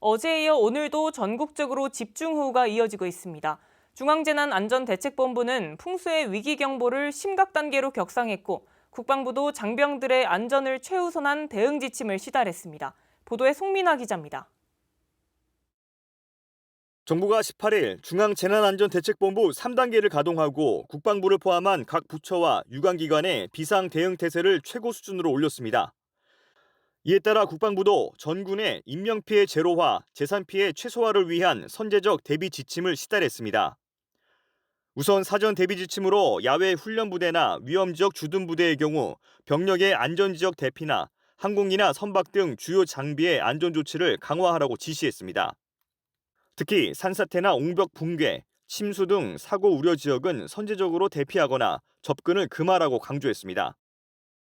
어제에 이어 오늘도 전국적으로 집중호우가 이어지고 있습니다. 중앙재난안전대책본부는 풍수의 위기 경보를 심각 단계로 격상했고 국방부도 장병들의 안전을 최우선한 대응 지침을 시달했습니다. 보도에 송민아 기자입니다. 정부가 18일 중앙재난안전대책본부 3단계를 가동하고 국방부를 포함한 각 부처와 유관기관의 비상 대응 태세를 최고 수준으로 올렸습니다. 이에 따라 국방부도 전군의 인명피해 제로화, 재산피해 최소화를 위한 선제적 대비 지침을 시달했습니다. 우선 사전 대비 지침으로 야외 훈련 부대나 위험 지역 주둔 부대의 경우 병력의 안전 지역 대피나 항공기나 선박 등 주요 장비의 안전 조치를 강화하라고 지시했습니다. 특히 산사태나 옹벽 붕괴, 침수 등 사고 우려 지역은 선제적으로 대피하거나 접근을 금하라고 강조했습니다.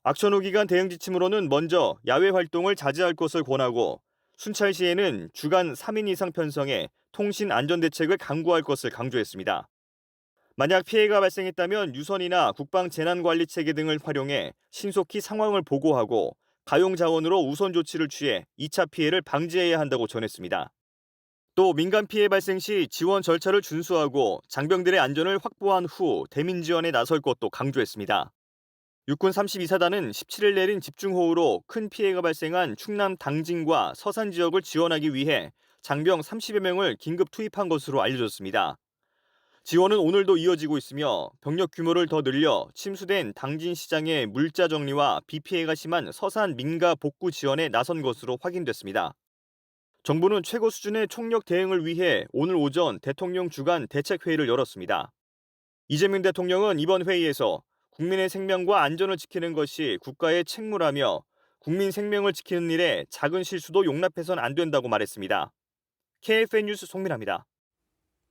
악천후 기간 대응 지침으로는 먼저 야외 활동을 자제할 것을 권하고 순찰 시에는 주간 3인 이상 편성해 통신 안전 대책을 강구할 것을 강조했습니다. 만약 피해가 발생했다면 유선이나 국방 재난 관리 체계 등을 활용해 신속히 상황을 보고하고 가용 자원으로 우선 조치를 취해 2차 피해를 방지해야 한다고 전했습니다. 또 민간 피해 발생 시 지원 절차를 준수하고 장병들의 안전을 확보한 후 대민 지원에 나설 것도 강조했습니다. 육군 32사단은 17일 내린 집중호우로 큰 피해가 발생한 충남 당진과 서산 지역을 지원하기 위해 장병 30여 명을 긴급 투입한 것으로 알려졌습니다. 지원은 오늘도 이어지고 있으며 병력 규모를 더 늘려 침수된 당진 시장의 물자 정리와 비 피해가 심한 서산 민가 복구 지원에 나선 것으로 확인됐습니다. 정부는 최고 수준의 총력 대응을 위해 오늘 오전 대통령 주간 대책회의를 열었습니다. 이재명 대통령은 이번 회의에서 국민의 생명과 안전을 지키는 것이 국가의 책무라며 국민 생명을 지키는 일에 작은 실수도 용납해선 안 된다고 말했습니다. KFN 뉴스 송민아입니다.